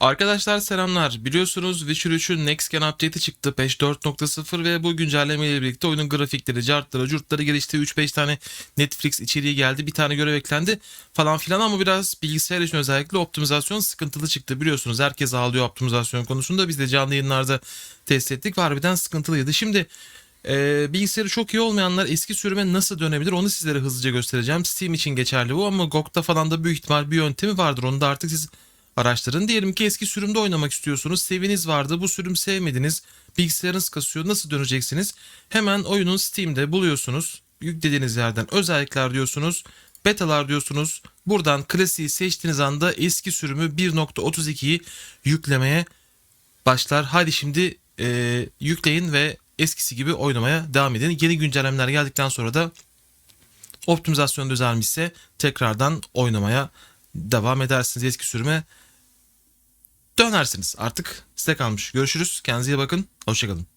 Arkadaşlar selamlar. Biliyorsunuz Witcher 3'ün Next Gen Update'i çıktı. Patch 4.0 ve bu güncellemeyle birlikte oyunun grafikleri, cartları, curtları gelişti. 3-5 tane Netflix içeriği geldi. Bir tane görev eklendi falan filan ama biraz bilgisayar için özellikle optimizasyon sıkıntılı çıktı. Biliyorsunuz herkes ağlıyor optimizasyon konusunda. Biz de canlı yayınlarda test ettik ve harbiden sıkıntılıydı. Şimdi e, bilgisayarı çok iyi olmayanlar eski sürüme nasıl dönebilir onu sizlere hızlıca göstereceğim. Steam için geçerli bu ama GOG'da falan da büyük ihtimal bir yöntemi vardır. Onu da artık siz araştırın. Diyelim ki eski sürümde oynamak istiyorsunuz. Seviniz vardı. Bu sürüm sevmediniz. Bilgisayarınız kasıyor. Nasıl döneceksiniz? Hemen oyunun Steam'de buluyorsunuz. Yüklediğiniz yerden özellikler diyorsunuz. Betalar diyorsunuz. Buradan klasiği seçtiğiniz anda eski sürümü 1.32'yi yüklemeye başlar. Hadi şimdi e, yükleyin ve eskisi gibi oynamaya devam edin. Yeni güncellemeler geldikten sonra da optimizasyon düzelmişse tekrardan oynamaya devam edersiniz. Eski sürüme dönersiniz. Artık size kalmış. Görüşürüz. Kendinize iyi bakın. Hoşçakalın.